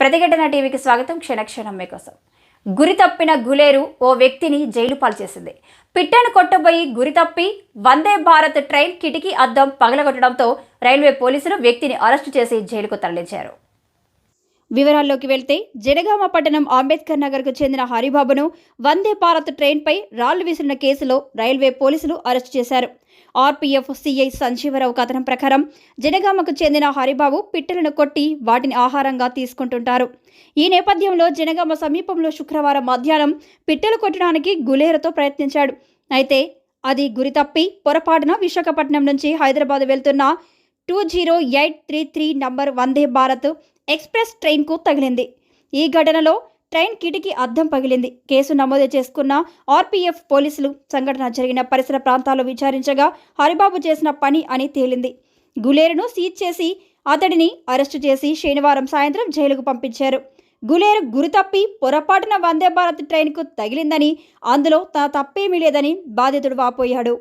ప్రతిఘటన టీవీకి స్వాగతం. క్షణక్షణం మీకోసం. గురి తప్పిన గులేరు ఓ వ్యక్తిని జైలు పాలు చేసింది పిట్టను కొట్టబోయి గురి తప్పి వందే భారత్ ట్రైన్ కిటికీ అద్దం పగలగొట్టడంతో రైల్వే పోలీసులు వ్యక్తిని అరెస్టు చేసి జైలుకు తరలించారు. వివరాల్లోకి వెళ్తే జనగామ పట్టణం అంబేద్కర్ నగర్కు చెందిన హరిబాబును వందే భారత్ ట్రైన్పై రాళ్ళు విసిరిన కేసులో రైల్వే పోలీసులు అరెస్టు చేశారు. ఆర్పీఎఫ్ సిఐ సంజీవరావు కథనం ప్రకారం జనగామకు చెందిన హరిబాబు పిట్టలను కొట్టి వాటిని ఆహారంగా తీసుకుంటుంటారు. ఈ నేపథ్యంలో జనగామ సమీపంలో శుక్రవారం మధ్యాహ్నం పిట్టలు కొట్టడానికి గులేరతో ప్రయత్నించాడు. అయితే అది గురి తప్పి పొరపాటున విశాఖపట్నం నుంచి హైదరాబాద్ వెళ్తున్న two zero eight three three number Vande Bharat express ట్రైన్కు తగిలింది. ఈ ఘటనలో ట్రైన్ కిటికీ అద్దం పగిలింది. కేసు నమోదు చేసుకున్న ఆర్పీఎఫ్ పోలీసులు సంఘటన జరిగిన పరిసర ప్రాంతాల్లో విచారించగా హరిబాబు చేసిన పని అని తేలింది. గులేరును సీజ్ చేసి అతడిని అరెస్టు చేసి శనివారం సాయంత్రం జైలుకు పంపించారు. గులేరు గురితప్పి పొరపాటున వందే భారత్ ట్రైన్కు తగిలిందని అందులో తన తప్పేమీ లేదని బాధితుడు వాపోయాడు.